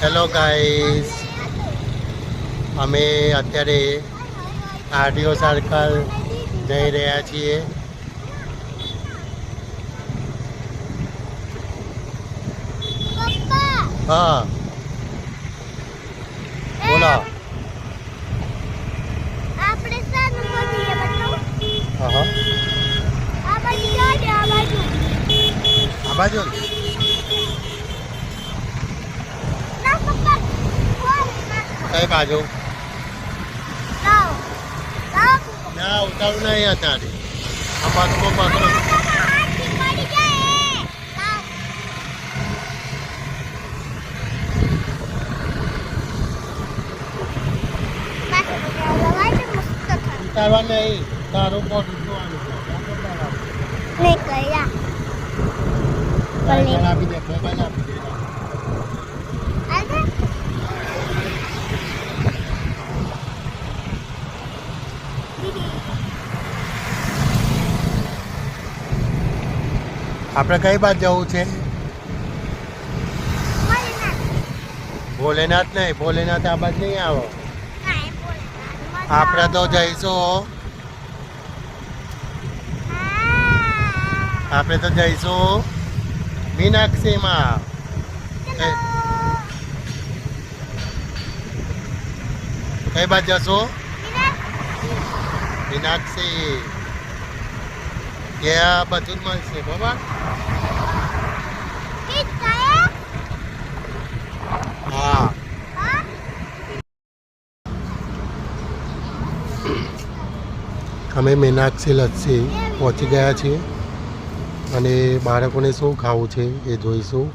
Hello guys અમે અત્યારે આરડીઓ circle જઈ રહ્યા છીએ. હા. બોલો. આ બાજુ. આ બાજુ આ બાજુ ને? ના પપ્પા ફોન ના કઈ બાજુ ના ઉતારું નહીં અત્યારે આ પગમાં પકડો ઉતારવા નહીં. તારું પોટ ઉતરવાનું. નહીં કર્યા. આપી દે મોબાઈલ આપી દે આજે આપણે કઈ બાજુ જવું છે? ભોલેનાથ. નહીં ભોલેનાથ આ બાજુ નહીં આવો. આપણે તો જઈશું આપણે તો જઈશું મીનાક્ષીમાં. કઈ બાજુ જશું? વિરાટ મીનાક્ષી ત્યાં બધું જ મળશે બરાબર હા અમે મીનાક્ષી લચ્છી પહોંચી ગયા છીએ અને બાળકોને શું ખાવું છે એ જોઈશું.